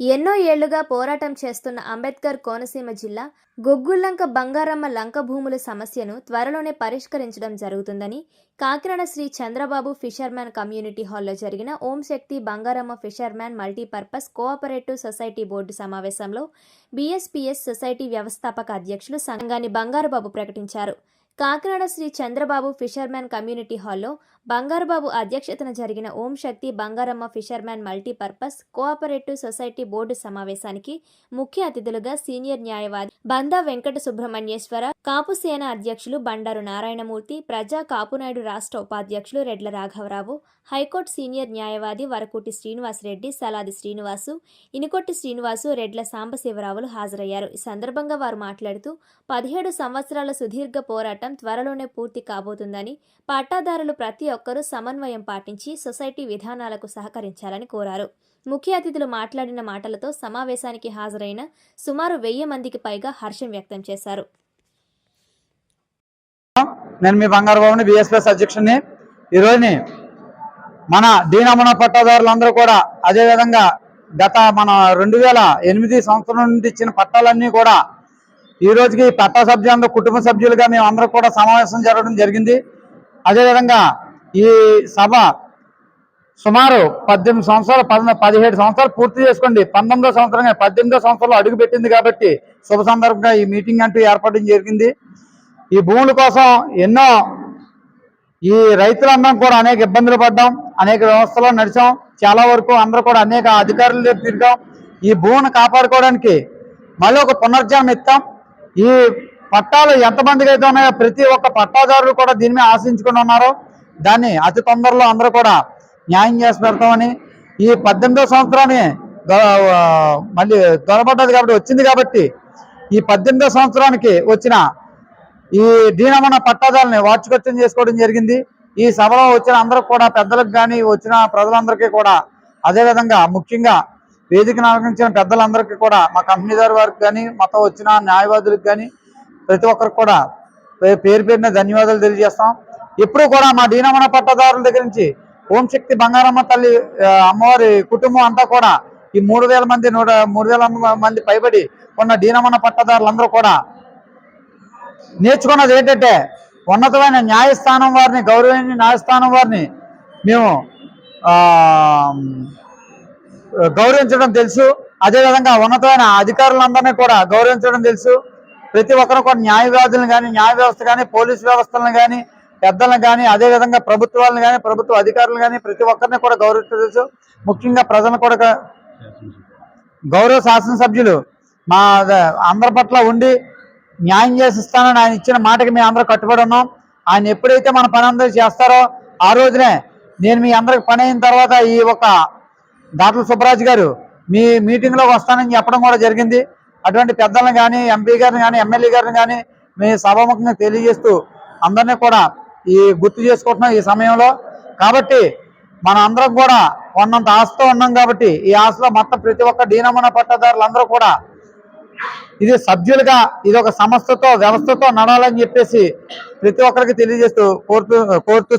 ఎన్నో ఏళ్ళుగా పోరాటం చేస్తున్న అంబేద్కర్ కోనసీమ జిల్లా గొగ్గుల్లంక బంగారమ్మ లంక భూముల సమస్యను త్వరలోనే పరిష్కరించడం జరుగుతుందని కాకినాడ శ్రీ చంద్రబాబు ఫిషర్మ్యాన్ కమ్యూనిటీ హాల్లో జరిగిన Om Shakti Bangaramma fisherman multipurpose cooperative society board సమావేశంలో బీఎస్పీఎస్ సొసైటీ వ్యవస్థాపక అధ్యక్షులు సంఘాన్ని బంగారుబాబు ప్రకటించారు. కాకినాడ శ్రీ చంద్రబాబు ఫిషర్మ్యాన్ కమ్యూనిటీ హాల్లో బంగారుబాబు అధ్యక్షతన జరిగిన Om Shakti Bangaramma fisherman multipurpose cooperative society board సమావేశానికి ముఖ్య అతిథులుగా సీనియర్ న్యాయవాది బందా వెంకట సుబ్రహ్మణ్యేశ్వర కాపు సేన అధ్యక్షులు బండారు నారాయణమూర్తి ప్రజా కాపునాయుడు రాష్ట్ర ఉపాధ్యక్షులు రెడ్ల రాఘవరావు హైకోర్టు సీనియర్ న్యాయవాది వరకుటి శ్రీనివాసరెడ్డి సలాది శ్రీనివాసు ఇనుకొట్టి శ్రీనివాసు రెడ్ల సాంబశివరావులు హాజరయ్యారు. ఈ సందర్భంగా వారు మాట్లాడుతూ పదిహేడు సంవత్సరాల సుదీర్ఘ పోరాటం త్వరలోనే పూర్తి కాబోతుందని పట్టాదారులు ప్రతి ఒక్కరూ సమన్వయం పాటించి సొసైటీ విధానాలకు సహకరించాలని కోరారు. ముఖ్య అతిథులు మాట్లాడిన మాటలతో సమావేశానికి హాజరైన సుమారు వెయ్యి మందికి పైగా హర్షం వ్యక్తం చేశారు. నేను మీ బంగారు బాబుని బిఎస్ఎస్ అధ్యక్షుడిని. ఈరోజుని మన దీనమన పట్టాదారులందరూ కూడా అదే విధంగా గత మన రెండు వేల ఎనిమిది సంవత్సరం నుండి ఇచ్చిన పట్టాలన్నీ కూడా ఈ రోజుకి పట్టా సభ్యులందరూ కుటుంబ సభ్యులుగా మేము అందరూ కూడా సమావేశం జరగడం జరిగింది. అదేవిధంగా ఈ సభ సుమారు పద్దెనిమిది సంవత్సరాలు పద పదిహేడు సంవత్సరాలు పూర్తి చేసుకోండి. పంతొమ్మిదో సంవత్సరంగా పద్దెనిమిదో సంవత్సరంలో అడుగు పెట్టింది కాబట్టి శుభ సందర్భంగా ఈ మీటింగ్ అంటూ ఏర్పడడం జరిగింది. ఈ భూముల కోసం ఎన్నో ఈ రైతులందరం కూడా అనేక ఇబ్బందులు పడ్డాం అనేక వ్యవస్థలో నడిచాం. చాలా వరకు అందరూ కూడా అనేక అధికారులు తిరిగాం. ఈ భూమిని కాపాడుకోవడానికి మళ్ళీ ఒక పునర్జన్మ ఇస్తాం. ఈ పట్టాలు ఎంతమందికి అయితే ఉన్నాయో ప్రతి ఒక్క పట్టాదారులు కూడా దీని మీద ఆశించుకుని ఉన్నారో. దాన్ని అతి తొందరలో అందరూ కూడా న్యాయం చేసి పెడతామని. ఈ పద్దెనిమిదో సంవత్సరాన్ని మళ్ళీ దొరబడ్డది కాబట్టి వచ్చింది కాబట్టి ఈ పద్దెనిమిదో సంవత్సరానికి వచ్చిన ఈ దీనమన్న పట్టాదారుని వార్షికోత్సవం చేసుకోవడం జరిగింది. ఈ సభలో వచ్చిన అందరూ కూడా పెద్దలకు కానీ వచ్చిన ప్రజలందరికీ కూడా అదేవిధంగా ముఖ్యంగా వేదికను అలంకరించిన పెద్దలందరికీ కూడా మా కంపెనీదారు వారికి కానీ మొత్తం వచ్చిన న్యాయవాదులకు కానీ ప్రతి ఒక్కరికి కూడా పేరు పేరున ధన్యవాదాలు తెలియజేస్తాం. ఎప్పుడు కూడా మా దీనమన పట్టదారుల దగ్గర నుంచి ఓంశక్తి బంగారమ్మ తల్లి అమ్మవారి కుటుంబం అంతా కూడా ఈ మూడు వేల మంది నూట మూడు వేల మంది పైబడి ఉన్న దీనమన పట్టదారులందరూ కూడా నేర్చుకున్నది ఏంటంటే ఉన్నతమైన న్యాయస్థానం వారిని గౌరవమైన న్యాయస్థానం వారిని మేము గౌరవించడం తెలుసు. అదేవిధంగా ఉన్నతమైన అధికారులందరినీ కూడా గౌరవించడం తెలుసు. ప్రతి ఒక్కరు కూడా న్యాయవాదులను కానీ న్యాయ వ్యవస్థ కానీ పోలీస్ వ్యవస్థలను కానీ పెద్దలను కానీ అదేవిధంగా ప్రభుత్వాలను కానీ ప్రభుత్వ అధికారులు కానీ ప్రతి ఒక్కరిని కూడా గౌరవించవచ్చు ముఖ్యంగా ప్రజలను కూడా గౌరవ శాసనసభ్యులు మా అందరి పట్ల ఉండి న్యాయం చేసి ఇస్తానని ఆయన ఇచ్చిన మాటకి మేము అందరూ కట్టుబడి ఉన్నాం. ఆయన ఎప్పుడైతే మన పని అందరూ చేస్తారో ఆ రోజునే నేను మీ అందరికి పని అయిన తర్వాత ఈ ఒక దాటల సుబ్బరాజు గారు మీ మీటింగ్లోకి వస్తానని చెప్పడం కూడా జరిగింది. అటువంటి పెద్దలను కానీ ఎంపీ గారిని కానీ ఎమ్మెల్యే గారిని కానీ మీ సభాముఖంగా తెలియజేస్తూ అందరినీ కూడా ఈ గుర్తు చేసుకుంటున్నాం ఈ సమయంలో. కాబట్టి మన అందరం కూడా ఉన్నంత ఆశతో ఉన్నాం కాబట్టి ఈ ఆశలో మొత్తం ప్రతి ఒక్క డీనమన పట్టదారులందరూ కూడా ఇది సభ్యులుగా ఇది ఒక సంస్థతో వ్యవస్థతో నడాలని చెప్పేసి ప్రతి ఒక్కరికి తెలియజేస్తూ కోరుతూ కోరుతూ